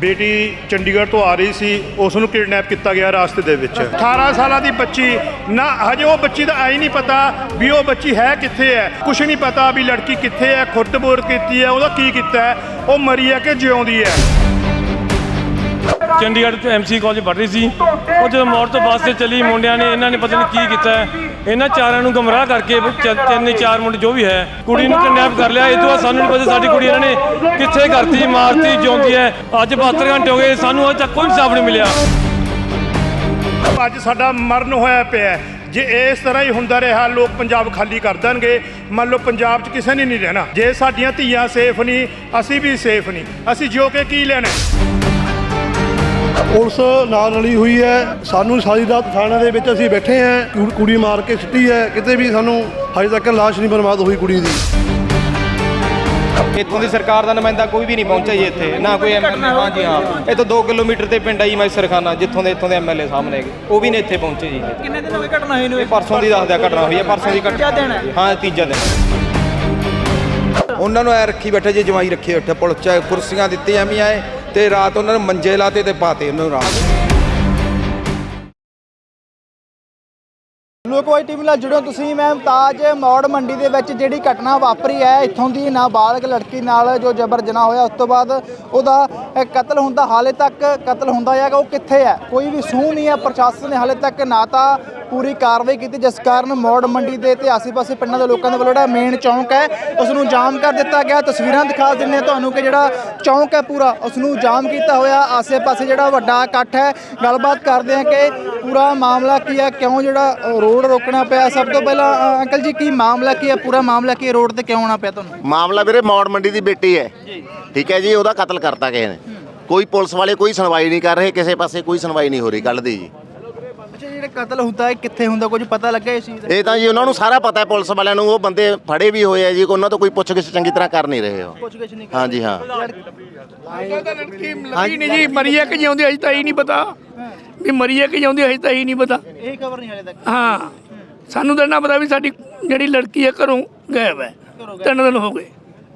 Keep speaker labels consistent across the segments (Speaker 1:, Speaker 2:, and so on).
Speaker 1: ਬੇਟੀ ਚੰਡੀਗੜ੍ਹ ਤੋਂ ਆ ਰਹੀ ਸੀ ਉਸ ਨੂੰ ਕਿਡਨੈਪ ਕੀਤਾ ਗਿਆ ਰਾਸਤੇ ਦੇ ਵਿੱਚ। 18 ਸਾਲਾਂ ਦੀ ਬੱਚੀ, ਨਾ, ਹਜੇ ਉਹ ਬੱਚੀ ਦਾ ਐ ਨਹੀਂ ਪਤਾ ਵੀ ਉਹ ਬੱਚੀ ਹੈ ਕਿੱਥੇ ਹੈ। ਕੁਝ ਨਹੀਂ ਪਤਾ ਵੀ ਲੜਕੀ ਕਿੱਥੇ ਹੈ, ਖੁਰਦਬੋਰ ਕੀਤੀ ਹੈ, ਉਹਦਾ ਕੀ ਕੀਤਾ ਹੈ, ਉਹ ਮਰੀ ਹੈ ਕਿ ਜਿਉਂਦੀ ਹੈ।
Speaker 2: ਚੰਡੀਗੜ੍ਹ ਤੋਂ ਐਮਸੀ ਕਾਲਜ ਪੜ੍ਹ ਰਹੀ ਸੀ। ਉਹ ਜਦੋਂ ਮੋੜ ਤੋਂ ਬੱਸ ਤੇ ਚੱਲੀ, ਮੁੰਡਿਆਂ ਨੇ, ਇਹਨਾਂ ਨੇ ਪਤਾ ਨਹੀਂ ਕੀ ਕੀਤਾ ਇਹਨਾਂ ਚਾਰਾਂ ਨੂੰ ਗਮਰਾਹ ਕਰਕੇ ਵੀ ਚ- ਤਿੰਨ, ਚਾਰ ਮੁੰਡੇ ਜੋ ਵੀ ਹੈ, ਕੁੜੀ ਨੂੰ ਕਿਡਨੈਪ ਕਰ ਲਿਆ। ਇਹ ਤੋਂ ਬਾਅਦ ਸਾਨੂੰ ਨਹੀਂ ਪਤਾ ਸਾਡੀ ਕੁੜੀ ਇਹਨਾਂ ਨੇ ਕਿੱਥੇ ਕਰਤੀ, ਮਾਰਤੀ, ਜਿਉਂਦੀ ਹੈ। ਅੱਜ 72 ਘੰਟੇ ਹੋ ਗਏ, ਸਾਨੂੰ ਅਜੇ ਤੱਕ ਕੋਈ ਇਨਸਾਫ ਨਹੀਂ ਮਿਲਿਆ।
Speaker 1: ਅੱਜ ਸਾਡਾ ਮਰਨ ਹੋਇਆ ਪਿਆ ਹੈ। ਜੇ ਇਸ ਤਰ੍ਹਾਂ ਹੀ ਹੁੰਦਾ ਰਿਹਾ, ਲੋਕ ਪੰਜਾਬ ਖਾਲੀ ਕਰ ਦੇਣਗੇ। ਮੰਨ ਲਓ ਪੰਜਾਬ 'ਚ ਕਿਸੇ ਨੇ ਨਹੀਂ ਰਹਿਣਾ। ਜੇ ਸਾਡੀਆਂ ਧੀਆਂ ਸੇਫ ਨਹੀਂ, ਅਸੀਂ ਵੀ ਸੇਫ ਨਹੀਂ। ਅਸੀਂ ਜਿਉ ਕੇ ਕੀ ਲੈਣਾ? ਹੈ?
Speaker 3: ਪੁਲਿਸ ਨਾਲ ਰਲੀ ਹੋਈ ਹੈ। ਸਾਨੂੰ ਸਾਰੀ ਰਾਤ ਥਾਣੇ ਦੇ ਵਿੱਚ ਅਸੀਂ ਬੈਠੇ ਹਾਂ। ਕੁੜੀ ਮਾਰ ਕੇ ਸਿੱਟੀ ਹੈ। ਕਿਤੇ ਵੀ ਸਾਨੂੰ ਹਜੇ ਤੱਕ ਲਾਸ਼ ਨਹੀਂ ਬਰਬਾਦ ਹੋਈ ਕੁੜੀ ਦੀ।
Speaker 4: ਇੱਥੋਂ ਦੀ ਸਰਕਾਰ ਦਾ ਨੁਮਾਇੰਦਾ ਕੋਈ ਵੀ ਨਹੀਂ ਪਹੁੰਚਿਆ ਜੀ ਇੱਥੇ। ਨਾ ਕੋਈ ਐਮਐਲਏ ਹਾਂ। ਇਹ ਤੋਂ 2 ਕਿਲੋਮੀਟਰ ਤੇ ਪਿੰਡ ਆਈ ਮੈਸਰਖਾਨਾ ਜਿੱਥੋਂ ਦੇ ਇੱਥੋਂ ਦੇ ਐਮਐਲਏ ਸਾਹਮਣੇ ਹੈਗੇ। ਉਹ ਵੀ ਨਹੀਂ ਇੱਥੇ ਪਹੁੰਚੇ ਜੀ।
Speaker 5: ਕਿੰਨੇ ਦਿਨ ਹੋ ਗਏ ਘਟਨਾ ਹੋਈ ਨੂੰ?
Speaker 4: ਪਰਸੋਂ ਦੀ ਦੱਸਦਿਆ ਘਟਨਾ ਹੋਈ ਹੈ ਪਰਸੋਂ ਦੀ ਘਟਨਾ।
Speaker 5: ਹੈ?
Speaker 4: ਹਾਂ ਤੀਜਾ ਦਿਨ।
Speaker 6: ਉਹਨਾਂ ਨੂੰ ਐ ਰੱਖੀ ਬੈਠੇ ਜੇ ਜਵਾਈ ਰੱਖੇ ਬੈਠੇ ਪੁਲਿਸ ਚ ਕੁਰਸੀਆਂ ਦਿੱਤੀਆਂ ਵੀ ਆਏ ਤੇ ਰਾਤ ਉਹਨਾਂ ਨੂੰ ਮੰਜੇ ਲਾਤੇ ਤੇ ਪਾਤੇ ਉਹਨਾਂ ਨੂੰ ਰਾਤ
Speaker 5: ਲੋਕਵਾਈ ਟੀਵੀ ਨਾਲ ਜੁੜੋ ਤੁਸੀਂ, ਮੈਂ ਮੁਮਤਾਜ ਮੌੜ ਮੰਡੀ ਦੇ ਵਿੱਚ ਜਿਹੜੀ ਘਟਨਾ ਵਾਪਰੀ ਹੈ, ਇੱਥੋਂ ਦੀ ਨਾਬਾਲਗ ਲੜਕੀ ਨਾਲ ਜੋ ਜਬਰ ਜਨਾਹ ਹੋਇਆ, ਉਸ ਤੋਂ ਬਾਅਦ ਉਹਦਾ ਕਤਲ ਹੁੰਦਾ, ਹਾਲੇ ਤੱਕ ਕਤਲ ਹੁੰਦਾ ਹੈਗਾ, ਉਹ ਕਿੱਥੇ ਹੈ? ਕੋਈ ਵੀ ਸੂਹ ਨਹੀਂ ਹੈ, ਪ੍ਰਸ਼ਾਸਨ ਨੇ ਹਾਲੇ ਤੱਕ ਨਾ ਤਾਂ ਪੂਰੀ ਕਾਰਵਾਈ ਕੀਤੀ, ਜਿਸ ਕਾਰਨ ਮੌੜ ਮੰਡੀ ਦੇ ਤੇ ਆਸ-ਪਾਸੇ ਪਿੰਡਾਂ ਦੇ ਲੋਕਾਂ ਦੇ ਵੱਲੋਂ ਜਿਹੜਾ ਮੇਨ ਚੌਂਕ ਹੈ ਉਸ ਨੂੰ ਜਾਮ ਕਰ ਦਿੱਤਾ ਗਿਆ। ਤਸਵੀਰਾਂ ਦਿਖਾ ਦਿੰਨੇ ਤੁਹਾਨੂੰ ਕਿ ਜਿਹੜਾ ਚੌਂਕ ਹੈ ਪੂਰਾ ਉਸ ਨੂੰ ਜਾਮ ਕੀਤਾ ਹੋਇਆ। ਆਸੇ-ਪਾਸੇ ਜਿਹੜਾ ਵੱਡਾ ਇਕੱਠ ਹੈ, ਗੱਲਬਾਤ ਕਰਦੇ ਹਾਂ ਕਿ ਪੂਰਾ ਮਾਮਲਾ ਕੀ ਹੈ, ਕਿਉਂ ਜਿਹੜਾ ਰੋਡ ਰੋਕਣਾ ਪਿਆ? ਸਭ ਤੋਂ ਪਹਿਲਾਂ ਅੰਕਲ ਜੀ, ਕੀ ਮਾਮਲਾ ਕੀ ਹੈ? ਪੂਰਾ ਮਾਮਲਾ ਕੀ ਹੈ? ਰੋਡ ਤੇ ਕਿਉਂ ਆਉਣਾ ਪਿਆ ਤੁਹਾਨੂੰ?
Speaker 7: ਮਾਮਲਾ ਵੀਰੇ, ਮੌੜ ਮੰਡੀ ਦੀ ਬੇਟੀ ਹੈ। ਠੀਕ ਹੈ ਜੀ, ਉਹਦਾ ਕਤਲ ਕਰਤਾ ਕਿਸੇ ਨੇ। ਕੋਈ ਪੁਲਿਸ ਵਾਲੇ ਕੋਈ ਸੁਣਵਾਈ ਨਹੀਂ ਕਰ ਰਹੇ, ਕਿਸੇ ਪਾਸੇ ਕੋਈ ਸੁਣਵਾਈ ਨਹੀਂ ਹੋ ਰਹੀ, ਗੱਲ ਦੀ ਜੀ।
Speaker 5: ਅੱਛਾ ਜਿਹੜਾ ਕਤਲ ਹੁੰਦਾ ਹੈ ਕਿੱਥੇ ਹੁੰਦਾ? ਕੁਝ ਪਤਾ ਲੱਗਾ ਇਸ ਚੀਜ਼ ਦਾ?
Speaker 7: ਇਹ ਤਾਂ ਜੀ ਉਹਨਾਂ ਨੂੰ ਸਾਰਾ ਪਤਾ ਹੈ ਪੁਲਿਸ ਵਾਲਿਆਂ ਨੂੰ। ਉਹ ਬੰਦੇ ਫੜੇ ਵੀ ਹੋਏ ਆ ਜੀ ਉਹਨਾਂ ਤੋਂ ਕੋਈ ਪੁੱਛਗਿੱਛ ਚੰਗੀ ਤਰ੍ਹਾਂ ਕਰ ਨਹੀਂ ਰਹੇ ਉਹ।
Speaker 5: ਕੁਝ ਕੁਝ ਨਹੀਂ
Speaker 7: ਹਾਂਜੀ ਹਾਂ।
Speaker 8: ਲੱਗੀ ਨਹੀਂ ਜੀ ਮਰੀ ਹੈ ਕਿ ਜਿਉਂਦੀ ਅਜੇ ਤਾਂ ਹੀ ਨਹੀਂ ਪਤਾ। ਵੀ ਮਰੀ ਹੈ ਕਿ ਜਿਉਂਦੀ ਅਜੇ ਤਾਂ ਹੀ ਨਹੀਂ ਪਤਾ।
Speaker 5: ਇਹ ਖਬਰ ਨਹੀਂ ਹਾਲੇ ਤੱਕ।
Speaker 8: ਹਾਂ। ਸਾਨੂੰ ਤਾਂ ਨਾ ਪਤਾ ਵੀ ਸਾਡੀ ਜਿਹੜੀ ਲੜਕੀ ਹੈ ਘਰੋਂ ਗਾਇਬ ਹੈ। ਤਿੰਨ ਦਿਨ ਹੋ ਗਏ।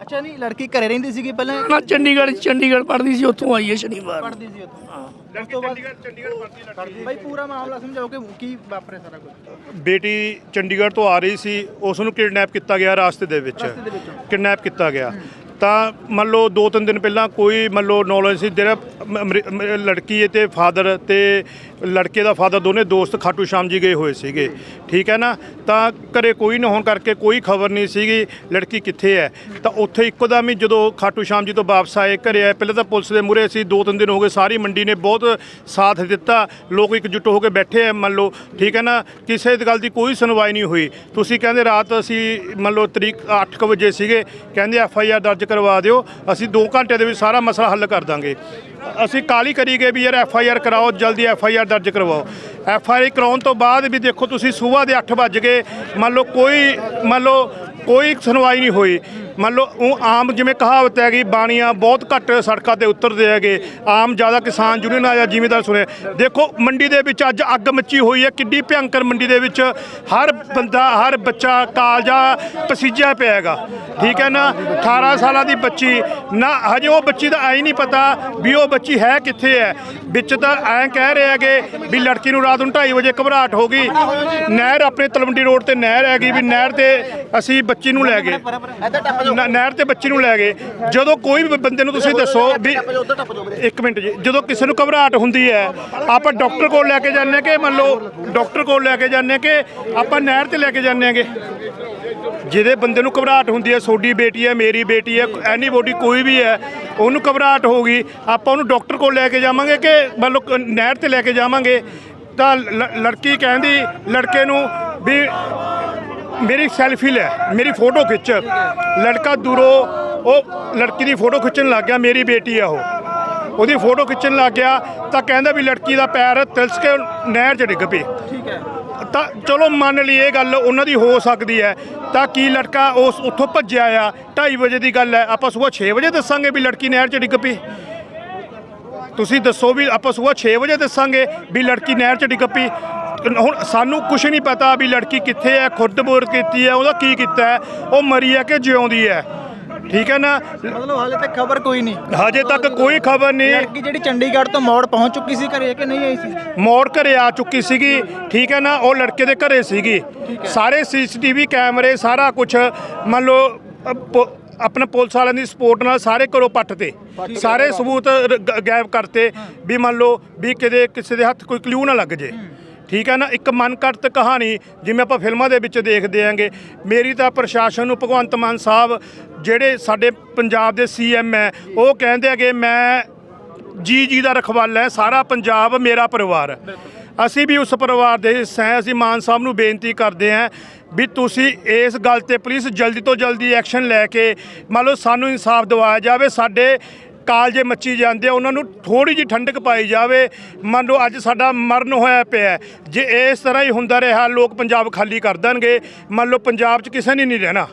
Speaker 5: ਅੱਛਾ ਨਹੀਂ ਲੜਕੀ ਘਰੇ ਰਹਿੰਦੀ ਸੀਗੀ ਪਹਿਲਾਂ?
Speaker 8: ਨਾ ਚੰਡੀਗੜ੍ਹ ਚੰਡੀਗੜ੍ਹ ਪੜ੍ਹਦੀ ਸੀ ਉੱਥੋਂ ਆਈ ਹੈ ਸ਼ਨੀਵਾਰ।
Speaker 5: ਪੜ੍ਹਦੀ ਸੀ ਉੱਥੇ। ਉਸ ਤੋਂ ਬਾਅਦ ਬਾਈ ਪੂਰਾ ਮਾਮਲਾ ਸਮਝਾਓ ਕਿ ਕੀ ਵਾਪਰੇ ਸਾਰਾ ਕੁਝ
Speaker 1: ਬੇਟੀ ਚੰਡੀਗੜ੍ਹ ਤੋਂ ਆ ਰਹੀ ਸੀ ਉਸ ਨੂੰ ਕਿਡਨੈਪ ਕੀਤਾ ਗਿਆ ਰਾਸਤੇ ਦੇ ਵਿੱਚ। ਕਿਡਨੈਪ ਕੀਤਾ ਗਿਆ। ਤਾਂ ਮੰਨ ਲਓ ਦੋ ਤਿੰਨ ਦਿਨ ਪਹਿਲਾਂ ਕੋਈ ਮੰਨ ਲਓ ਨੌਲੇਜ ਸੀ ਜਿਹੜਾ ਮ- ਅਮਰੀ- ਅਮ- ਲੜਕੀ ਤੇ ਫਾਦਰ ਤੇ ਲੜਕੇ ਦਾ ਫਾਦਰ ਦੋਨੇ ਦੋਸਤ ਖਾਟੂ ਸ਼ਾਮ ਜੀ ਗਏ ਹੋਏ ਸੀਗੇ। ਠੀਕ ਹੈ ਨਾ? ਤਾਂ ਘਰੇ ਕੋਈ ਨਾ ਹੋਣ ਕਰਕੇ ਕੋਈ ਖਬਰ ਨਹੀਂ ਸੀਗੀ ਲੜਕੀ ਕਿੱਥੇ ਹੈ। ਤਾਂ ਉੱਥੇ ਇੱਕੋ ਦਮ ਹੀ ਜਦੋਂ ਖਾਟੂ ਸ਼ਾਮ ਜੀ ਤੋਂ ਵਾਪਸ ਆਏ ਘਰੇ ਆਏ, ਪਹਿਲਾਂ ਤਾਂ ਪੁਲਿਸ ਦੇ ਮੂਹਰੇ ਸੀ ਦੋ ਤਿੰਨ ਦਿਨ ਹੋ ਗਏ, ਸਾਰੀ ਮੰਡੀ ਨੇ ਬਹੁਤ ਸਾਥ ਦਿੱਤਾ, ਲੋਕ ਇਕਜੁੱਟ ਹੋ ਕੇ ਬੈਠੇ ਆ, ਮੰਨ ਲਓ, ਠੀਕ ਹੈ ਨਾ? ਕਿਸੇ ਗੱਲ ਦੀ ਕੋਈ ਸੁਣਵਾਈ ਨਹੀਂ ਹੋਈ। ਤੁਸੀਂ ਕਹਿੰਦੇ ਰਾਤ ਅਸੀਂ, ਮੰਨ ਲਓ, ਤਰੀਕ 8:00 ਵਜੇ ਸੀਗੇ, ਕਹਿੰਦੇ ਐਫ ਆਈ ਆਰ ਦਰਜ ਕਰਵਾ ਦਿਓ, ਅਸੀਂ 2 ਘੰਟੇ ਦੇ ਵਿੱਚ ਸਾਰਾ ਮਸਲਾ ਹੱਲ ਕਰ ਦਾਂਗੇ। ਅਸੀਂ ਕਾਲੀ ਕਰੀ ਗਏ ਵੀ ਯਾਰ ਐਫ ਆਈ ਆਰ ਕਰਾਓ, ਜਲਦੀ ਐਫ ਆਈ ਆਰ ਦਰਜ ਕਰਵਾਓ। ਐਫ ਆਈ ਆਰ ਕਰਾਉਣ ਤੋਂ ਬਾਅਦ ਵੀ ਦੇਖੋ ਤੁਸੀਂ ਸਵੇਰ ਦੇ 8 ਵੱਜ ਗਏ, ਮੰਨ ਲਓ ਕੋਈ, ਮੰਨ ਲਓ ਕੋਈ ਸੁਣਵਾਈ ਨਹੀਂ ਹੋਈ। ਮੰਨ ਲਓ, ਉਹ ਆਮ ਜਿਵੇਂ ਕਹਾਵਤ ਹੈਗੀ, ਬਾਣੀਆਂ ਬਹੁਤ ਘੱਟ ਸੜਕਾਂ ਤੇ ਉਤਰਦੇ ਹੈਗੇ। ਆਮ ਜ਼ਿਆਦਾ ਕਿਸਾਨ ਯੂਨੀਅਨ ਆ ਜਾਂ ਜ਼ਿਮੀਦਾਰ ਸੁਣੇ ਦੇਖੋ, ਮੰਡੀ ਦੇ ਵਿੱਚ ਅੱਜ ਅੱਗ ਮੱਚੀ ਹੋਈ ਹੈ, ਕਿੱਡੀ ਭਿਅੰਕਰ ਮੰਡੀ ਦੇ ਵਿੱਚ ਹਰ ਬੰਦਾ, ਹਰ ਬੱਚਾ, ਕਾਲਜਾ ਪਸੀਜਿਆ ਪਿਆ ਹੈਗਾ। ਠੀਕ ਹੈ ਨਾ? 18 ਸਾਲਾਂ ਦੀ ਬੱਚੀ, ਨਾ, ਹਜੇ ਉਹ ਬੱਚੀ ਦਾ ਐ ਨਹੀਂ ਪਤਾ ਵੀ ਉਹ ਬੱਚੀ ਹੈ ਕਿੱਥੇ ਹੈ। ਵਿੱਚ ਤਾਂ ਐਂ ਕਹਿ ਰਹੇ ਹੈਗੇ ਵੀ ਲੜਕੀ ਨੂੰ ਰਾਤ ਨੂੰ 2:30 ਵਜੇ ਘਬਰਾਹਟ ਹੋ ਗਈ। ਨਹਿਰ ਆਪਣੇ ਤਲਵੰਡੀ ਰੋਡ ਤੇ ਨਹਿਰ ਹੈਗੀ ਵੀ ਨਹਿਰ ਤੇ ਅਸੀਂ ਬੱਚੀ ਨੂੰ ਲੈ ਗਏ। ਨ- ਨਹਿਰ ਤੇ ਬੱਚੀ ਨੂੰ ਲੈ ਗਏ। ਜਦੋਂ ਕੋਈ ਵੀ ਬੰਦੇ ਨੂੰ ਤੁਸੀਂ ਦੱਸੋ ਵੀ ਇੱਕ ਮਿੰਟ ਜੀ। ਜਦੋਂ ਕਿਸੇ ਨੂੰ ਘਬਰਾਹਟ ਹੁੰਦੀ ਹੈ ਆਪਾਂ ਡਾਕਟਰ ਕੋਲ ਲੈ ਕੇ ਜਾਂਦੇ ਹਾਂ ਕਿ ਮੰਨ ਲਓ ਡਾਕਟਰ ਕੋਲ ਲੈ ਕੇ ਜਾਂਦੇ ਹਾਂ ਕਿ ਆਪਾਂ ਨਹਿਰ ਤੇ ਲੈ ਕੇ ਜਾਂਦੇ ਹਾਂਗੇ। ਜਿਹਦੇ ਬੰਦੇ ਨੂੰ ਘਬਰਾਹਟ ਹੁੰਦੀ ਹੈ ਸੋਡੀ ਬੇਟੀ ਹੈ ਮੇਰੀ ਬੇਟੀ ਹੈ ਐਨੀ ਬੋਡੀ ਕੋਈ ਵੀ ਹੈ ਉਹਨੂੰ ਘਬਰਾਹਟ ਹੋਊਗੀ ਆਪਾਂ ਉਹਨੂੰ ਡਾਕਟਰ ਕੋਲ ਲੈ ਕੇ ਜਾਵਾਂਗੇ ਕਿ ਮੰਨ ਲਓ ਕ- ਨਹਿਰ ਤੇ ਲੈ ਕੇ ਜਾਵਾਂਗੇ। ਤਾਂ ਲ- ਲੜਕੀ ਕਹਿੰਦੀ ਲੜਕੇ ਨੂੰ ਵੀ ਮੇਰੀ ਸੈਲਫੀ ਲੈ ਮੇਰੀ ਫੋਟੋ ਖਿੱਚ। ਲੜਕਾ ਦੂਰੋਂ ਉਹ ਲੜਕੀ ਦੀ ਫੋਟੋ ਖਿੱਚਣ ਲੱਗ ਗਿਆ ਮੇਰੀ ਬੇਟੀ ਆ ਉਹ। ਉਹਦੀ ਫੋਟੋ ਖਿੱਚਣ ਲੱਗ ਗਿਆ ਤਾਂ ਕਹਿੰਦਾ ਵੀ ਲੜਕੀ ਦਾ ਪੈਰ ਤਿਲਸ ਕੇ ਨਹਿਰ 'ਚ ਡਿੱਗ ਪਈ।
Speaker 5: ਠੀਕ ਹੈ।
Speaker 1: ਤਾਂ ਚਲੋ ਮੰਨ ਲਈ ਇਹ ਗੱਲ ਉਹਨਾਂ ਦੀ ਹੋ ਸਕਦੀ ਹੈ। ਤਾਂ ਕੀ ਲੜਕਾ ਉਸ ਉੱਥੋਂ ਭੱਜਿਆ ਆ? 2:30 ਵਜੇ ਦੀ ਗੱਲ ਹੈ ਆਪਾਂ ਸਵੇਰ 6 ਵਜੇ ਦੱਸਾਂਗੇ ਵੀ ਲੜਕੀ ਨਹਿਰ 'ਚ ਡਿੱਗ ਪਈ। ਤੁਸੀਂ ਦੱਸੋ ਵੀ ਆਪਾਂ ਸਵੇਰ 6 ਵਜੇ ਦੱਸਾਂਗੇ ਵੀ ਲੜਕੀ ਨਹਿਰ 'ਚ ਡਿੱਗ ਪਈ। ਹੁਣ ਸਾਨੂੰ ਕੁਝ ਨਹੀਂ ਪਤਾ ਵੀ ਲੜਕੀ ਕਿੱਥੇ ਹੈ ਖੁਰਦਬੋਰ ਕੀਤੀ ਹੈ ਉਹਦਾ ਕੀ ਕੀਤਾ ਹੈ ਉਹ ਮਰੀ ਹੈ ਕਿ ਜਿਉਂਦੀ ਹੈ। ਠੀਕ ਹੈ ਨਾ?
Speaker 5: ਮਤਲਬ ਹਾਲੇ ਤੱਕ ਖਬਰ ਕੋਈ ਨਹੀਂ।
Speaker 1: ਹਜੇ ਤੱਕ ਕੋਈ ਖਬਰ ਨਹੀਂ।
Speaker 5: ਲੜਕੀ ਜਿਹੜੀ ਚੰਡੀਗੜ੍ਹ ਤੋਂ ਮੌੜ ਪਹੁੰਚ ਚੁੱਕੀ ਸੀ ਘਰੇ ਕਿ ਨਹੀਂ ਆਈ ਸੀ?
Speaker 1: ਮੋੜ ਘਰੇ ਆ ਚੁੱਕੀ ਸੀਗੀ। ਠੀਕ ਹੈ ਨਾ? ਉਹ ਲੜਕੇ ਦੇ ਘਰੇ ਸੀਗੀ। ਸਾਰੇ ਸੀਸੀਟੀਵੀ ਕੈਮਰੇ ਸਾਰਾ ਕੁਝ ਮੰਨ ਲਓ ਆਪਣਾ ਪੁਲਿਸ ਵਾਲਿਆਂ ਦੀ ਸਪੋਰਟ ਨਾਲ ਸਾਰੇ ਘਰੋਂ ਪੱਟ ਤੇ। ਸਾਰੇ ਸਬੂਤ ਗਾਇਬ ਕਰਤੇ। ਵੀ ਮੰਨ ਲਓ ਵੀ ਕਿਤੇ ਕਿਸੇ ਦੇ ਹੱਥ ਕੋਈ ਕਲੂ ਨਾ ਲੱਗ ਜੇ। ਠੀਕ ਹੈ ਨਾ ਇੱਕ ਮਨਕਰਤ ਕਹਾਣੀ ਜਿਵੇਂ ਆਪਾਂ ਫਿਲਮਾਂ ਦੇ ਵਿੱਚ ਦੇਖਦੇ ਆਂਗੇ ਮੇਰੀ ਤਾਂ ਪ੍ਰਸ਼ਾਸਨ ਨੂੰ ਭਗਵੰਤ ਮਾਨ ਸਾਹਿਬ ਜਿਹੜੇ ਸਾਡੇ ਪੰਜਾਬ ਦੇ ਸੀਐਮ ਹੈ ਉਹ ਕਹਿੰਦੇ ਹੈਗੇ ਮੈਂ ਜੀ ਜੀ ਦਾ ਰਖਵਾਲਾ ਹੈ ਸਾਰਾ ਪੰਜਾਬ ਮੇਰਾ ਪਰਿਵਾਰ ਹੈ। ਅਸੀਂ ਵੀ ਉਸ ਪਰਿਵਾਰ ਦੇ ਹਿੱਸੇ ਹਾਂ ਅਸੀਂ ਮਾਨ ਸਾਹਿਬ ਨੂੰ ਬੇਨਤੀ ਕਰਦੇ ਹਾਂ ਵੀ ਤੁਸੀਂ ਇਸ ਗੱਲ ਤੇ ਪਲੀਜ਼ ਜਲਦੀ ਤੋਂ ਜਲਦੀ ਐਕਸ਼ਨ ਲੈ ਕੇ ਮੰਨ ਲਓ ਸਾਨੂੰ ਇਨਸਾਫ ਦਿਵਾਇਆ ਜਾਵੇ ਸਾਡੇ ਕਾਲਜੇ ਮੱਚੀ ਜਾਂਦੇ ਆ, ਉਹਨਾਂ ਨੂੰ ਥੋੜੀ ਜਿਹੀ ਠੰਡਕ ਪਾਈ ਜਾਵੇ। ਮੰਨ ਲਓ ਅੱਜ ਸਾਡਾ ਮਰਨ ਹੋਇਆ ਪਿਆ ਜੇ ਇਸ ਤਰ੍ਹਾਂ ਹੀ ਹੁੰਦਾ ਰਿਹਾ ਲੋਕ ਪੰਜਾਬ ਖਾਲੀ ਕਰ ਦੇਣਗੇ। ਮੰਨ ਲਓ ਪੰਜਾਬ 'ਚ ਕਿਸੇ ਨੇ ਨਹੀਂ ਰਹਿਣਾ।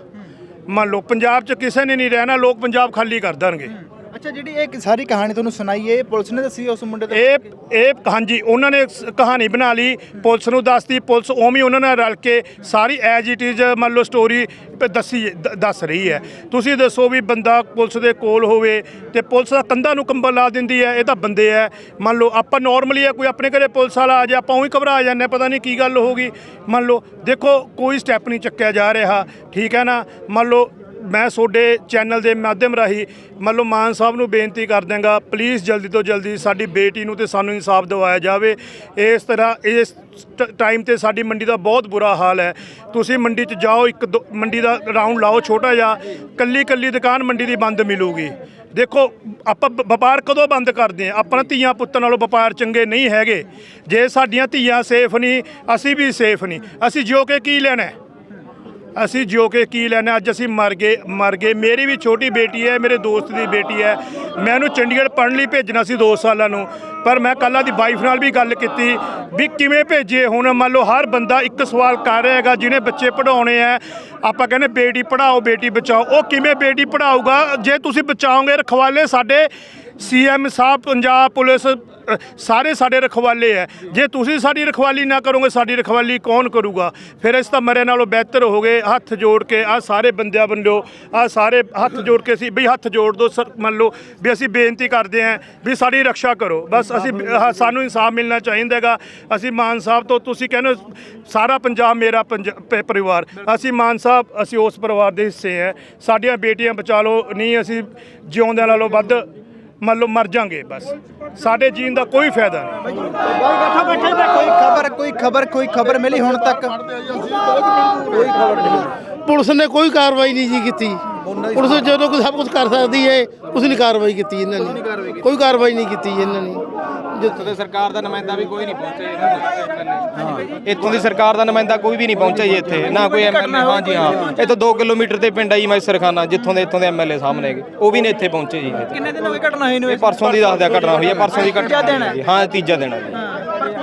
Speaker 1: ਮੰਨ ਲਓ ਪੰਜਾਬ 'ਚ ਕਿਸੇ ਨੇ ਨਹੀਂ ਰਹਿਣਾ ਲੋਕ ਪੰਜਾਬ ਖਾਲੀ ਕਰ ਦੇਣਗੇ।
Speaker 5: ਅੱਛਾ ਜਿਹੜੀ ਇਹ ਸਾਰੀ ਕਹਾਣੀ ਤੁਹਾਨੂੰ ਸੁਣਾਈ ਇਹ ਪੁਲਿਸ ਨੇ ਦੱਸੀ ਉਸ ਮੁੰਡੇ ਤੋਂ?
Speaker 1: ਇਹ ਇਹ ਹਾਂਜੀ ਉਹਨਾਂ ਨੇ ਸ- ਕਹਾਣੀ ਬਣਾ ਲਈ ਪੁਲਿਸ ਨੂੰ ਦੱਸਤੀ ਪੁਲਿਸ ਉਵੇਂ ਹੀ ਉਹਨਾਂ ਨਾਲ ਰਲ ਕੇ ਸਾਰੀ ਐਜ ਇਟ ਇਜ਼ ਮੰਨ ਲਓ ਸਟੋਰੀ ਦੱਸੀ ਦ- ਦੱਸ ਰਹੀ ਹੈ। ਤੁਸੀਂ ਦੱਸੋ ਵੀ ਬੰਦਾ ਪੁਲਿਸ ਦੇ ਕੋਲ ਹੋਵੇ ਤੇ ਪੁਲਿਸ ਦਾ ਕੰਧਾਂ ਨੂੰ ਕੰਬਲ ਲਾ ਦਿੰਦੀ ਹੈ ਇਹ ਤਾਂ ਬੰਦੇ ਹੈ। ਮੰਨ ਲਓ ਆਪਾਂ ਨਾਰਮਲੀ ਹੈ ਕੋਈ ਆਪਣੇ ਘਰੇ ਪੁਲਿਸ ਵਾਲਾ ਆ ਜਾ ਆਪਾਂ ਉਹੀ ਘਬਰਾ ਜਾਂਦੇ ਹਾਂ, ਪਤਾ ਨਹੀਂ ਕੀ ਗੱਲ ਹੋ ਗਈ। ਮੰਨ ਲਓ ਦੇਖੋ ਕੋਈ ਸਟੈਪ ਨਹੀਂ ਚੱਕਿਆ ਜਾ ਰਿਹਾ। ਠੀਕ ਹੈ ਨਾ? ਮੰਨ ਲਓ ਮੈਂ ਤੁਹਾਡੇ ਚੈਨਲ ਦੇ ਮਾਧਿਅਮ ਰਾਹੀਂ ਮੰਨ ਲਓ ਮਾਨ ਸਾਹਿਬ ਨੂੰ ਬੇਨਤੀ ਕਰ ਦਿਆਂਗਾ ਪਲੀਜ਼ ਜਲਦੀ ਤੋਂ ਜਲਦੀ ਸਾਡੀ ਬੇਟੀ ਨੂੰ ਤੇ ਸਾਨੂੰ ਇਨਸਾਫ ਦਿਵਾਇਆ ਜਾਵੇ। ਇਸ ਤਰ੍ਹਾਂ ਇਸ ਟ- ਟਾਈਮ ਤੇ ਸਾਡੀ ਮੰਡੀ ਦਾ ਬਹੁਤ ਬੁਰਾ ਹਾਲ ਹੈ। ਤੁਸੀਂ ਮੰਡੀ 'ਚ ਜਾਓ, ਇੱਕ ਦੋ- ਮੰਡੀ ਦਾ ਰਾਉਂਡ ਲਾਓ, ਛੋਟਾ ਜਿਹਾ ਕੱਲੀ ਕੱਲੀ ਦੁਕਾਨ ਮੰਡੀ ਦੀ ਬੰਦ ਮਿਲੂਗੀ। ਦੇਖੋ, ਆਪਾਂ ਵ, ਵਪਾਰ ਕਦੋਂ ਬੰਦ ਕਰਦੇ ਆ ਆਪਣਾ ਧੀਆਂ ਪੁੱਤਾਂ ਨਾਲੋਂ ਵਪਾਰ ਚੰਗੇ ਨਹੀਂ ਹੈਗੇ। ਜੇ ਸਾਡੀਆਂ ਧੀਆਂ ਸੇਫ ਨਹੀਂ, ਅਸੀਂ ਵੀ ਸੇਫ ਨਹੀਂ। ਅਸੀਂ ਜਿਉ ਕੇ ਕੀ ਲੈਣਾ ਹੈ? ਅਸੀਂ ਜੋ ਕਿ ਕੀ ਲੈਣਾ ਅੱਜ ਅਸੀਂ ਮਰ ਗਏ ਮਰ ਗਏ। ਮੇਰੀ ਵੀ ਛੋਟੀ ਬੇਟੀ ਹੈ, ਮੇਰੇ ਦੋਸਤ ਦੀ ਬੇਟੀ ਹੈ। ਮੈਂ ਉਹਨੂੰ ਚੰਡੀਗੜ੍ਹ ਪੜ੍ਹਨ ਲਈ ਭੇਜਣਾ ਸੀ 2 ਸਾਲਾਂ ਨੂੰ। ਪਰ ਮੈਂ ਕੱਲ੍ਹ ਦੀ ਵਾਈਫ ਨਾਲ ਵੀ ਗੱਲ ਕੀਤੀ ਵੀ ਕਿਵੇਂ ਭੇਜੇ ਹੁਣ ਮੰਨ ਲਓ ਹਰ ਬੰਦਾ ਇੱਕ ਸਵਾਲ ਕਰ ਰਿਹਾ ਹੈਗਾ, ਜਿਹਨੇ ਬੱਚੇ ਪੜਾਉਣੇ ਆ ਆਪਾਂ ਕਹਿੰਦੇ ਬੇਟੀ ਪੜਾਓ ਬੇਟੀ ਬਚਾਓ। ਉਹ ਕਿਵੇਂ ਬੇਟੀ ਪੜਾਊਗਾ ਜੇ ਤੁਸੀਂ ਬਚਾਓਗੇ, ਰਖਵਾਲੇ ਸਾਡੇ ਸੀਐਮ ਸਾਹਿਬ, ਪੰਜਾਬ ਪੁਲਿਸ ਸਾਰੇ ਸਾਡੇ ਰਖਵਾਲੇ ਹੈ। ਜੇ ਤੁਸੀਂ ਸਾਡੀ ਰਖਵਾਲੀ ਨਾ ਕਰੋਗੇ ਸਾਡੀ ਰਖਵਾਲੀ ਕੌਣ ਕਰੂਗਾ? ਫਿਰ ਇਸ ਤਾਂ ਮਰੇ ਨਾਲੋਂ ਬਿਹਤਰ ਹੋ ਗਏ ਹੱਥ ਜੋੜ ਕੇ ਆ ਸਾਰੇ ਬੰਦਿਆਂ ਬੰਦਿਓ ਆ ਸਾਰੇ ਹੱਥ ਜੋੜ ਕੇ ਅਸੀਂ ਵੀ ਹੱਥ ਜੋੜ ਦੋ ਸਰ ਮੰਨ ਲਓ ਵੀ ਅਸੀਂ ਬੇਨਤੀ ਕਰਦੇ ਹਾਂ ਵੀ ਸਾਡੀ ਰੱਖਿਆ ਕਰੋ। ਬਸ ਅਸੀਂ ਸਾਨੂੰ ਇਨਸਾਫ ਮਿਲਣਾ ਚਾਹੀਦਾ ਹੈਗਾ। ਅਸੀਂ ਮਾਨ ਸਾਹਿਬ ਤੋਂ ਤੁਸੀਂ ਕਹਿੰਦੇ ਹੋ, ਸਾਰਾ ਪੰਜਾਬ ਮੇਰਾ ਪੰਜ- ਪ- ਪਰਿਵਾਰ। ਅਸੀਂ ਮਾਨ ਸਾਹਿਬ ਅਸੀਂ ਉਸ ਪਰਿਵਾਰ ਦੇ ਹਿੱਸੇ ਹੈ। ਸਾਡੀਆਂ ਬੇਟੀਆਂ ਬਚਾ ਲਓ ਨਹੀਂ ਅਸੀਂ ਜਿਉਂਦਿਆਂ ਨਾਲੋਂ ਵੱਧ ਮੰਨ ਲਓ ਮਰ ਜਾਾਂਗੇ ਬਸ। ਸਾਡੇ ਜੀਣ ਦਾ ਕੋਈ ਫਾਇਦਾ ਨਹੀਂ।
Speaker 5: ਕੋਈ ਖਬਰ ਕੋਈ ਖਬਰ ਕੋਈ ਖਬਰ ਮਿਲੀ ਹੁਣ ਤੱਕ?
Speaker 9: ਪੁਲਿਸ ਨੇ ਕੋਈ ਕਾਰਵਾਈ ਨਹੀਂ ਜੀ ਕੀਤੀ। ਪੁਲਿਸ ਜਦੋਂ ਕੋਈ ਸਭ ਕੁਝ ਕਰ ਸਕਦੀ ਹੈ ਉਸ ਨੇ ਕਾਰਵਾਈ ਕੀਤੀ ਇਹਨਾਂ ਨੇ। ਕੋਈ ਕਾਰਵਾਈ ਨਹੀਂ ਕੀਤੀ ਜੀ ਇਹਨਾਂ ਨੇ।
Speaker 4: ਇੱਥੋਂ ਦੇ ਸਰਕਾਰ ਦਾ ਨੁਮਾਇੰਦਾ ਵੀ ਕੋਈ ਨਹੀਂ ਪਹੁੰਚਿਆ ਇੱਥੋਂ ਦੀ ਸਰਕਾਰ ਦਾ ਨੁਮਾਇੰਦਾ ਕੋਈ ਵੀ ਨਹੀਂ ਪਹੁੰਚਿਆ ਜੀ ਇੱਥੇ ਨਾ ਕੋਈ ਐਮਐਲਏ ਹਾਂਜੀ ਹਾਂ। ਇੱਥੋਂ 2 ਕਿਲੋਮੀਟਰ ਤੇ ਪਿੰਡ ਆ ਜੀ ਮੈਸਰਖਾਨਾ ਜਿੱਥੋਂ ਦੇ ਇੱਥੋਂ ਦੇ ਐਮਐਲਏ ਸਾਹਮਣੇ ਹੈਗੇ। ਉਹ ਵੀ ਨਹੀਂ ਇੱਥੇ ਪਹੁੰਚੇ ਜੀ
Speaker 5: ਕਿੰਨੇ ਦਿਨ ਹੋਏ ਘਟਨਾ ਹੋਈ ਨੂੰ
Speaker 4: ਪਰਸੋਂ ਦੀ ਦੱਸਦਿਆ ਘਟਨਾ ਹੋਈ ਹੈ ਪਰਸੋਂ ਦੀ ਘਟਨਾ
Speaker 5: ਹੈ।
Speaker 4: ਹੈ। ਹਾਂ ਤੀਜਾ ਦਿਨ ਹੈ ਜੀ।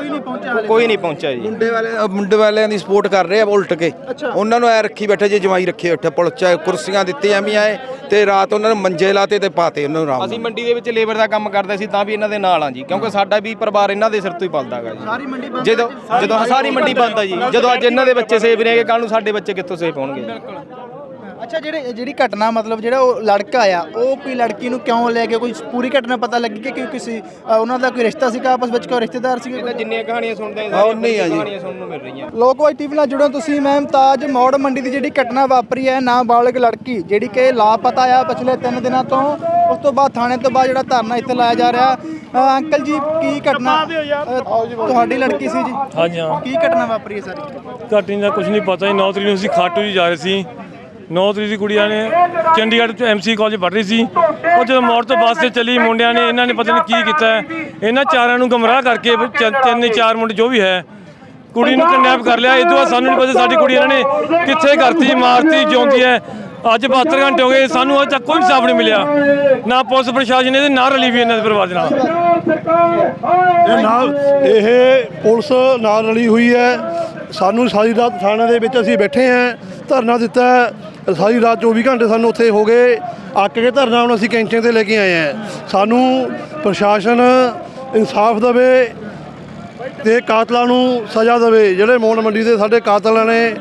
Speaker 5: ਕੋਈ ਨਹੀਂ ਪਹੁੰਚਿਆ ਹਾਲੇ
Speaker 4: ਕੋਈ ਨਹੀਂ ਪਹੁੰਚਿਆ ਜੀ।
Speaker 6: ਮੁੰਡੇ ਵਾਲੇ ਅ, ਮੁੰਡੇ ਵਾਲਿਆਂ ਦੀ ਸਪੋਰਟ ਕਰ ਰਹੇ ਆ ਉਲਟ ਕੇ। ਉਹਨਾਂ ਨੂੰ ਐ ਰੱਖੀ ਬੈਠੇ ਜੇ ਜਮਾਈ ਰੱਖੇ ਬੈਠੇ ਪੁਲਿਸ ਚ ਕੁਰਸੀਆਂ ਦਿੱਤੀਆਂ ਵੀ ਆਏ ਤੇ ਰਾਤ ਉਹਨਾਂ ਨੂੰ ਮੰਜੇ ਲਾਤੇ ਤੇ ਪਾਤੇ ਉਹਨਾਂ ਨੂੰ ਆਰਾਮ
Speaker 4: ਅਸੀਂ ਮੰਡੀ ਦੇ ਵਿੱਚ ਲੇਬਰ ਦਾ ਕੰਮ ਕਰਦੇ ਸੀ ਤਾਂ ਵੀ ਇਹਨਾਂ ਦੇ ਨਾਲ ਆ ਜੀ ਕਿਉਂਕਿ ਸਾਡਾ ਵੀ ਪਰਿਵਾਰ ਇਹਨਾਂ ਦੇ ਸਿਰ ਤੋਂ ਹੀ ਪਲਦਾ ਹੈਗਾ ਜੀ।
Speaker 5: ਸਾਰੀ ਮੰਡੀ ਬੰਦ
Speaker 4: ਜਦੋਂ ਜਦੋਂ ਸਾਰੀ ਮੰਡੀ ਬੰਦ ਆ ਜੀ ਜਦੋਂ ਅੱਜ ਇਹਨਾਂ ਦੇ ਬੱਚੇ ਸੇਫ ਨੇਗੇ ਕੱਲ ਨੂੰ ਸਾਡੇ ਬੱਚੇ ਕਿੱਥੋਂ ਸੇਫ ਹੋਣਗੇ
Speaker 5: ਅੱਛਾ ਜਿਹੜੇ ਜਿਹੜੀ ਘਟਨਾ ਮਤਲਬ ਜਿਹੜਾ ਉਹ ਲੜਕਾ ਆ ਉਹ ਕੋਈ ਲੜਕੀ ਨੂੰ ਕਿਉਂ ਲੈ ਕੇ ਕੋਈ ਪੂਰੀ ਘਟਨਾ ਪਤਾ ਲੱਗੀ ਕਿ ਕਿਉਂ ਕਿਸੇ ਅ, ਉਹਨਾਂ ਦਾ ਕੋਈ ਰਿਸ਼ਤਾ ਸੀਗਾ? ਆਪਸ ਵਿੱਚ ਕੋਈ ਰਿਸ਼ਤੇਦਾਰ ਸੀਗੇ
Speaker 4: ਜਿੰਨੀਆਂ ਕਹਾਣੀਆਂ ਸੁਣਦੇ
Speaker 6: ਹਾਂ, ਉਨੀਆਂ ਹੀ ਆ ਜੀ।
Speaker 4: ਕਹਾਣੀਆਂ ਸੁਣਨ ਨੂੰ ਮਿਲ ਰਹੀਆਂ।
Speaker 5: ਲੋਕਵਾਈ ਟੀਵੀ ਨਾਲ ਜੁੜੋ ਤੁਸੀਂ ਮੈਂ ਮੁਮਤਾਜ ਮੌੜ ਮੰਡੀ ਦੀ ਜਿਹੜੀ ਘਟਨਾ ਵਾਪਰੀ ਹੈ ਨਾਬਾਲਗ ਲੜਕੀ ਜਿਹੜੀ ਕਿ ਲਾਪਤਾ ਆ ਪਿਛਲੇ 3 ਦਿਨਾਂ ਤੋਂ ਉਸ ਤੋਂ ਬਾਅਦ ਥਾਣੇ ਤੋਂ ਬਾਅਦ ਜਿਹੜਾ ਧਰਨਾ ਇੱਥੇ ਲਾਇਆ ਜਾ ਰਿਹਾ। ਅ, ਅੰਕਲ ਜੀ ਕੀ ਘਟਨਾ ਅ, ਤੁਹਾਡੀ ਲੜਕੀ ਸੀ ਜੀ?
Speaker 2: ਹਾਂਜੀ ਹਾਂ।
Speaker 5: ਕੀ ਘਟਨਾ ਵਾਪਰੀ ਹੈ ਸਾਰੀ?
Speaker 2: ਘਾਟੀ ਦਾ ਕੁਝ ਨਹੀਂ ਪਤਾ ਜੀ 9 ਤਰੀਕ ਨੂੰ ਅਸੀਂ ਖਾਟੂ ਜੀ ਜਾ ਰਹੇ ਸੀ। 9 ਤਰੀਕ ਦੀ ਕੁੜੀਆਂ ਨੇ ਚੰਡੀਗੜ੍ਹ ਤੋਂ ਐਮਸੀ ਕਾਲਜ ਪੜ੍ਹ ਰਹੀ ਸੀ। ਉਹ ਜਦੋਂ ਮੋੜ ਤੋਂ ਬੱਸ ਤੇ ਚੱਲੀ, ਮੁੰਡਿਆਂ ਨੇ ਇਹਨਾਂ ਨੇ ਪਤਾ ਨਹੀਂ ਕੀ ਕੀਤਾ ਹੈ। ਇਹਨਾਂ ਚਾਰਾਂ ਨੂੰ ਗਮਰਾਹ ਕਰਕੇ ਵੀ ਚ- ਤਿੰਨ, ਚਾਰ ਮੁੰਡੇ ਜੋ ਵੀ ਹੈ, ਕੁੜੀ ਨੂੰ ਕਿਡਨੈਪ ਕਰ ਲਿਆ। ਇਹ ਤੋਂ ਬਾਅਦ ਸਾਨੂੰ ਨਹੀਂ ਪਤਾ ਸਾਡੀ ਕੁੜੀ ਇਹਨਾਂ ਨੇ ਕਿੱਥੇ ਕਰਤੀ, ਮਾਰਤੀ, ਜਿਉਂਦੀ ਹੈ। ਅੱਜ 72 ਘੰਟੇ ਹੋ ਗਏ, ਸਾਨੂੰ ਅਜੇ ਤੱਕ ਕੋਈ ਇਨਸਾਫ ਨਹੀਂ ਮਿਲਿਆ। ਨਾ ਪੁਲਿਸ ਪ੍ਰਸ਼ਾਸਨ ਇਹਦੇ, ਨਾ ਰਲੀ ਵੀ ਇਹਨਾਂ ਦੇ ਪਰਿਵਾਰ ਦੇ ਨਾਲ।
Speaker 3: ਇਹ ਨਾਲ ਇਹ ਪੁਲਿਸ ਨਾਲ ਰਲੀ ਹੋਈ ਹੈ। ਸਾਨੂੰ ਸਾਰੀ ਰਾਤ ਥਾਣੇ ਦੇ ਵਿੱਚ ਅਸੀਂ ਬੈਠੇ ਹਾਂ। ਧਰਨਾ ਦਿੱਤਾ ਹੈ। ਸਾਰੀ ਰਾਤ 24 ਘੰਟੇ ਸਾਨੂੰ ਉੱਥੇ ਹੋ ਗਏ। ਅੱਕ ਕੇ ਧਰਨਾ ਹੁਣ ਅਸੀਂ ਕੈਂਚੀਆਂ ਤੇ ਲੈ ਕੇ ਆਏ ਹਾਂ। ਸਾਨੂੰ ਪ੍ਰਸ਼ਾਸਨ ਇਨਸਾਫ ਦੇਵੇ ਤੇ ਕਾਤਲਾਂ ਨੂੰ ਸਜ਼ਾ ਦੇਵੇ। ਜਿਹੜੇ ਮੋਨ ਮੰਡੀ ਦੇ ਸਾਡੇ ਕਾਤਲਾਂ ਨੇ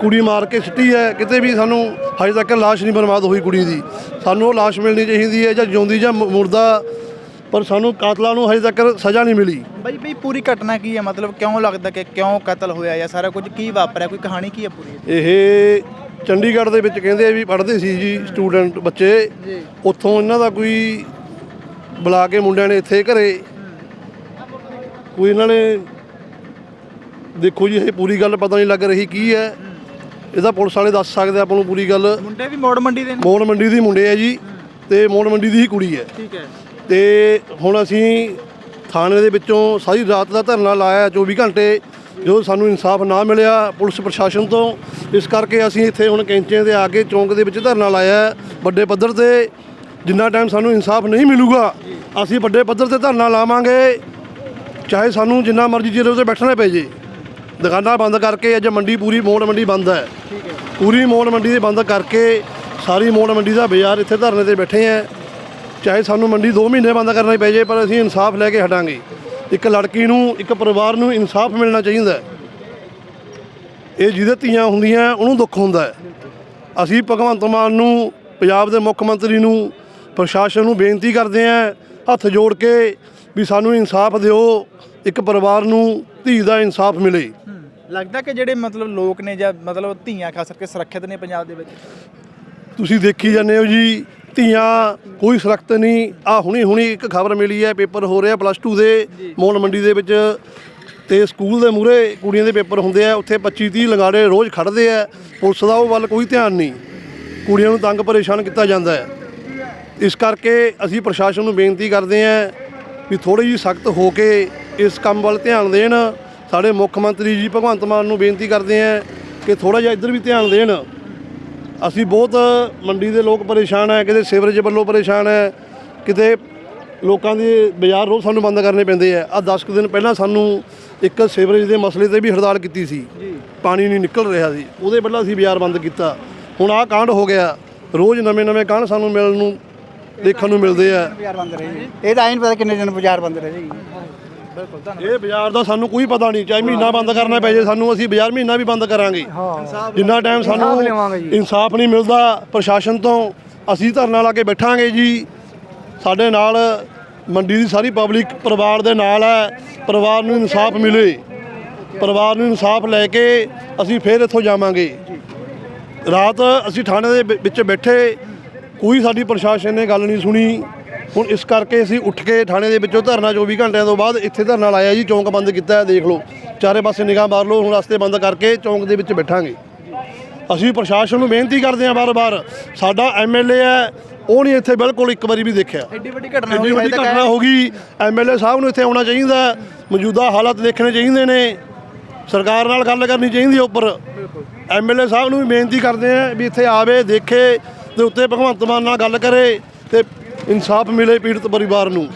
Speaker 3: ਕੁੜੀ ਮਾਰ ਕੇ ਸਿੱਟੀ ਹੈ ਕਿਤੇ ਵੀ ਸਾਨੂੰ ਹਜੇ ਤੱਕ ਲਾਸ਼ ਨਹੀਂ ਬਰਬਾਦ ਹੋਈ ਕੁੜੀ ਦੀ। ਸਾਨੂੰ ਉਹ ਲਾਸ਼ ਮਿਲਣੀ ਚਾਹੀਦੀ ਹੈ ਜਾਂ ਜਿਉਂਦੀ ਜਾਂ ਮੁਰਦਾ ਪਰ ਸਾਨੂੰ ਕਾਤਲਾਂ ਨੂੰ ਹਜੇ ਤੱਕ ਸਜ਼ਾ ਨਹੀਂ ਮਿਲੀ।
Speaker 5: ਬਾਈ ਬਈ ਪੂਰੀ ਘਟਨਾ ਕੀ ਹੈ? ਮਤਲਬ ਕਿਉਂ ਲੱਗਦਾ ਕਿ ਕਿਉਂ ਕਤਲ ਹੋਇਆ ਜਾਂ ਸਾਰਾ ਕੁਝ ਕੀ ਵਾਪਰਿਆ? ਕੋਈ ਕਹਾਣੀ ਕੀ ਹੈ ਪੂਰੀ?
Speaker 3: ਇਹ ਚੰਡੀਗੜ੍ਹ ਦੇ ਵਿੱਚ ਕਹਿੰਦੇ ਆ ਵੀ ਪੜ੍ਹਦੇ ਸੀ ਜੀ ਸਟੂਡੈਂਟ ਬੱਚੇ। ਉੱਥੋਂ ਇਹਨਾਂ ਦਾ ਕੋਈ ਬੁਲਾ ਕੇ ਮੁੰਡਿਆਂ ਨੇ ਇੱਥੇ ਘਰੇ ਕੋਈ ਇਹਨਾਂ ਨੇ ਦੇਖੋ ਜੀ ਇਹ ਪੂਰੀ ਗੱਲ ਪਤਾ ਨਹੀਂ ਲੱਗ ਰਹੀ ਕੀ ਹੈ। ਇਹਦਾ ਪੁਲਿਸ ਵਾਲੇ ਦੱਸ ਸਕਦੇ ਆਪਾਂ ਨੂੰ ਪੂਰੀ ਗੱਲ।
Speaker 5: ਮੁੰਡੇ ਵੀ ਮੋੜ ਮੰਡੀ ਦੇ ਨੇ?
Speaker 3: ਮੋੜ ਮੰਡੀ ਦੀ ਮੁੰਡੇ ਹੈ ਜੀ ਤੇ ਮੋੜ ਮੰਡੀ ਦੀ ਹੀ ਕੁੜੀ ਹੈ।
Speaker 5: ਠੀਕ ਹੈ।
Speaker 3: ਤੇ ਹੁਣ ਅਸੀਂ ਥਾਣੇ ਦੇ ਵਿੱਚੋਂ ਸਾਰੀ ਰਾਤ ਦਾ ਧਰਨਾ ਲਾਇਆ 24 ਘੰਟੇ। ਜੋ ਸਾਨੂੰ ਇਨਸਾਫ ਨਾ ਮਿਲਿਆ ਪੁਲਿਸ ਪ੍ਰਸ਼ਾਸਨ ਤੋਂ, ਇਸ ਕਰਕੇ ਅਸੀਂ ਇੱਥੇ ਹੁਣ ਕੈਂਚੀਆਂ ਦੇ ਆ ਕੇ ਚੌਂਕ ਦੇ ਵਿੱਚ ਧਰਨਾ ਲਾਇਆ ਵੱਡੇ ਪੱਧਰ ਤੇ। ਜਿੰਨਾ ਟਾਈਮ ਸਾਨੂੰ ਇਨਸਾਫ ਨਹੀਂ ਮਿਲੂਗਾ, ਅਸੀਂ ਵੱਡੇ ਪੱਧਰ ਤੇ ਧਰਨਾ ਲਾਵਾਂਗੇ, ਚਾਹੇ ਸਾਨੂੰ ਜਿੰਨਾ ਮਰਜ਼ੀ ਚਿਰ ਉੱਤੇ ਬੈਠਣਾ ਪੈ ਜੇ। ਦੁਕਾਨਾਂ ਬੰਦ ਕਰਕੇ ਅੱਜ ਮੰਡੀ ਪੂਰੀ ਮੋੜ ਮੰਡੀ ਬੰਦ ਹੈ। ਪੂਰੀ ਮੋੜ ਮੰਡੀ ਦੇ ਬੰਦ ਕਰਕੇ ਸਾਰੀ ਮੋੜ ਮੰਡੀ ਦਾ ਬਾਜ਼ਾਰ ਇੱਥੇ ਧਰਨੇ ਤੇ ਬੈਠੇ ਆ ਚਾਹੇ ਸਾਨੂੰ ਮੰਡੀ 2 ਮਹੀਨੇ ਬੰਦ ਕਰਨਾ ਪੈ ਜੇ, ਪਰ ਅਸੀਂ ਇਨਸਾਫ ਲੈ ਕੇ ਹਟਾਂਗੇ। ਇੱਕ ਲੜਕੀ ਨੂੰ ਇੱਕ ਪਰਿਵਾਰ ਨੂੰ ਇਨਸਾਫ ਮਿਲਣਾ ਚਾਹੀਦਾ। ਇਹ ਜਿਹਦੇ ਧੀਆਂ ਹੁੰਦੀਆਂ ਉਹਨੂੰ ਦੁੱਖ ਹੁੰਦਾ ਅਸੀਂ ਭਗਵੰਤ ਮਾਨ ਨੂੰ ਪੰਜਾਬ ਦੇ ਮੁੱਖ ਮੰਤਰੀ ਨੂੰ ਪ੍ਰਸ਼ਾਸਨ ਨੂੰ ਬੇਨਤੀ ਕਰਦੇ ਆਂ ਹੱਥ ਜੋੜ ਕੇ ਵੀ ਸਾਨੂੰ ਇਨਸਾਫ ਦਿਓ ਇੱਕ ਪਰਿਵਾਰ ਨੂੰ ਧੀ ਦਾ ਇਨਸਾਫ ਮਿਲੇ।
Speaker 5: ਲੱਗਦਾ ਕਿ ਜਿਹੜੇ ਮਤਲਬ ਲੋਕ ਨੇ ਜਾਂ ਮਤਲਬ ਧੀਆਂ ਖਾਸ ਕਰਕੇ ਸੁਰੱਖਿਅਤ ਨੇ ਪੰਜਾਬ ਦੇ ਵਿੱਚ?
Speaker 3: ਤੁਸੀਂ ਦੇਖੀ ਜਾਂਦੇ ਹੋ ਜੀ ਧੀਆਂ ਕੋਈ ਸੁਰੱਖਿਅਤ ਨਹੀਂ। ਆ ਹੁਣੀ ਹੁਣੀ ਇੱਕ ਖਬਰ ਮਿਲੀ ਹੈ ਪੇਪਰ ਹੋ ਰਿਹਾ ਪਲੱਸ 2 ਦੇ ਮੋਲ ਮੰਡੀ ਦੇ ਵਿੱਚ। ਤੇ ਸਕੂਲ ਦੇ ਮੂਹਰੇ ਕੁੜੀਆਂ ਦੇ ਪੇਪਰ ਹੁੰਦੇ ਆ ਉੱਥੇ 25 30 ਲੰਗਾੜੇ ਰੋਜ਼ ਖੜਦੇ ਆ। ਪੁਲਿਸ ਦਾ ਉਹ ਵੱਲ ਕੋਈ ਧਿਆਨ ਨਹੀਂ। ਕੁੜੀਆਂ ਨੂੰ ਤੰਗ ਪਰੇਸ਼ਾਨ ਕੀਤਾ ਜਾਂਦਾ ਹੈ। ਇਸ ਕਰਕੇ ਅਸੀਂ ਪ੍ਰਸ਼ਾਸਨ ਨੂੰ ਬੇਨਤੀ ਕਰਦੇ ਹਾਂ ਵੀ ਥੋੜੀ ਜਿਹੀ ਸਖਤ ਹੋ ਕੇ ਇਸ ਕੰਮ ਵੱਲ ਧਿਆਨ ਦੇਣ। ਸਾਡੇ ਮੁੱਖ ਮੰਤਰੀ ਜੀ ਭਗਵੰਤ ਮਾਨ ਨੂੰ ਬੇਨਤੀ ਕਰਦੇ ਹਾਂ ਕਿ ਥੋੜਾ ਜਿਹਾ ਇੱਧਰ ਵੀ ਧਿਆਨ ਦੇਣ। ਅਸੀਂ ਬਹੁਤ ਮੰਡੀ ਦੇ ਲੋਕ ਪਰੇਸ਼ਾਨ ਹੈ ਕਿਤੇ ਸੀਵਰੇਜ ਵੱਲੋਂ ਪਰੇਸ਼ਾਨ ਹੈ ਕਿਤੇ ਲੋਕਾਂ ਦੇ ਬਾਜ਼ਾਰ ਰੋਜ਼ ਸਾਨੂੰ ਬੰਦ ਕਰਨੇ ਪੈਂਦੇ ਆ। ਆ 10 ਕੁ ਦਿਨ ਪਹਿਲਾਂ ਸਾਨੂੰ ਇੱਕ ਸੀਵਰੇਜ ਦੇ ਮਸਲੇ ਤੇ ਵੀ ਹੜਤਾਲ ਕੀਤੀ ਸੀ। ਪਾਣੀ ਨਹੀਂ ਨਿਕਲ ਰਿਹਾ ਸੀ। ਉਹਦੇ ਪਹਿਲਾਂ ਅਸੀਂ ਬਾਜ਼ਾਰ ਬੰਦ ਕੀਤਾ। ਹੁਣ ਆਹ ਕਾਂਡ ਹੋ ਗਿਆ। ਰੋਜ਼ ਨਵੇਂ ਨਵੇਂ ਕਾਂਡ ਸਾਨੂੰ ਮਿਲਣ ਨੂੰ ਦੇਖਣ ਨੂੰ ਮਿਲਦੇ ਆ।
Speaker 5: ਰਹੇ ਇਹ ਤਾਂ ਐਂ ਪਤਾ ਕਿੰਨੇ ਦਿਨ ਬਾਜ਼ਾਰ ਬੰਦ ਰਹੇਗੀ ਬਿਲਕੁਲ ਧੰਨਵਾਦ
Speaker 3: ਇਹ ਬਾਜ਼ਾਰ ਦਾ ਸਾਨੂੰ ਕੋਈ ਪਤਾ ਨਹੀਂ ਚਾਹੇ ਮਹੀਨਾ ਬੰਦ ਕਰਨਾ ਪੈ ਜੇ ਸਾਨੂੰ ਅਸੀਂ ਬਾਜ਼ਾਰ ਮਹੀਨਾ ਵੀ ਬੰਦ ਕਰਾਂਗੇ। ਜਿੰਨਾ ਟਾਈਮ ਸਾਨੂੰ ਇਨਸਾਫ ਨਹੀਂ ਮਿਲਦਾ ਪ੍ਰਸ਼ਾਸਨ ਤੋਂ ਅਸੀਂ ਧਰਨਾ ਲਾ ਕੇ ਬੈਠਾਂਗੇ ਜੀ। ਸਾਡੇ ਨਾਲ ਮੰਡੀ ਦੀ ਸਾਰੀ ਪਬਲਿਕ ਪਰਿਵਾਰ ਦੇ ਨਾਲ ਹੈ। ਪਰਿਵਾਰ ਨੂੰ ਇਨਸਾਫ ਮਿਲੇ। ਪਰਿਵਾਰ ਨੂੰ ਇਨਸਾਫ ਲੈ ਕੇ ਅਸੀਂ ਫੇਰ ਇੱਥੋਂ ਜਾਵਾਂਗੇ। ਰਾਤ ਅਸੀਂ ਥਾਣੇ ਦੇ ਵਿੱਚ ਬੈਠੇ ਕੋਈ ਸਾਡੀ ਪ੍ਰਸ਼ਾਸਨ ਨੇ ਗੱਲ ਨਹੀਂ ਸੁਣੀ। ਹੁਣ ਇਸ ਕਰਕੇ ਅਸੀਂ ਉੱਠ ਕੇ ਥਾਣੇ ਦੇ ਵਿੱਚੋਂ ਧਰਨਾ 24 ਘੰਟਿਆਂ ਤੋਂ ਬਾਅਦ ਇੱਥੇ ਧਰਨਾ ਲਾਇਆ ਜੀ ਚੌਂਕ ਬੰਦ ਕੀਤਾ ਹੈ ਦੇਖ ਲਓ। ਚਾਰੇ ਪਾਸੇ ਨਿਗਾਹ ਮਾਰ ਲਓ ਹੁਣ ਰਸਤੇ ਬੰਦ ਕਰਕੇ ਚੌਂਕ ਦੇ ਵਿੱਚ ਬੈਠਾਂਗੇ। ਅਸੀਂ ਪ੍ਰਸ਼ਾਸਨ ਨੂੰ ਬੇਨਤੀ ਕਰਦੇ ਹਾਂ ਬਾਰ-ਬਾਰ ਸਾਡਾ ਐਮਐਲਏ ਹੈ ਉਹ ਨਹੀਂ ਇੱਥੇ ਬਿਲਕੁਲ ਇੱਕ ਵਾਰੀ ਵੀ ਦੇਖਿਆ।
Speaker 5: ਐਡੀ ਵੱਡੀ ਘਟਨਾ
Speaker 3: ਐਡੀ ਵੱਡੀ ਘਟਨਾ ਹੋ ਗਈ ਐਮਐਲਏ ਸਾਹਿਬ ਨੂੰ ਇੱਥੇ ਆਉਣਾ ਚਾਹੀਦਾ। ਮੌਜੂਦਾ ਹਾਲਾਤ ਦੇਖਣੇ ਚਾਹੀਦੇ ਨੇ ਸਰਕਾਰ ਨਾਲ ਗੱਲ ਕਰਨੀ ਚਾਹੀਦੀ ਹੈ ਉੱਪਰ। ਐਮਐਲਏ ਸਾਹਿਬ ਨੂੰ ਵੀ ਬੇਨਤੀ ਕਰਦੇ ਆ ਵੀ ਇੱਥੇ ਆਵੇ ਦੇਖੇ ਤੇ ਉੱਤੇ ਭਗਵੰਤ ਮਾਨ ਨਾਲ ਗੱਲ ਕਰੇ ਤੇ ਇਨਸਾਫ ਮਿਲੇ ਪੀੜਤ ਪਰਿਵਾਰ ਨੂੰ।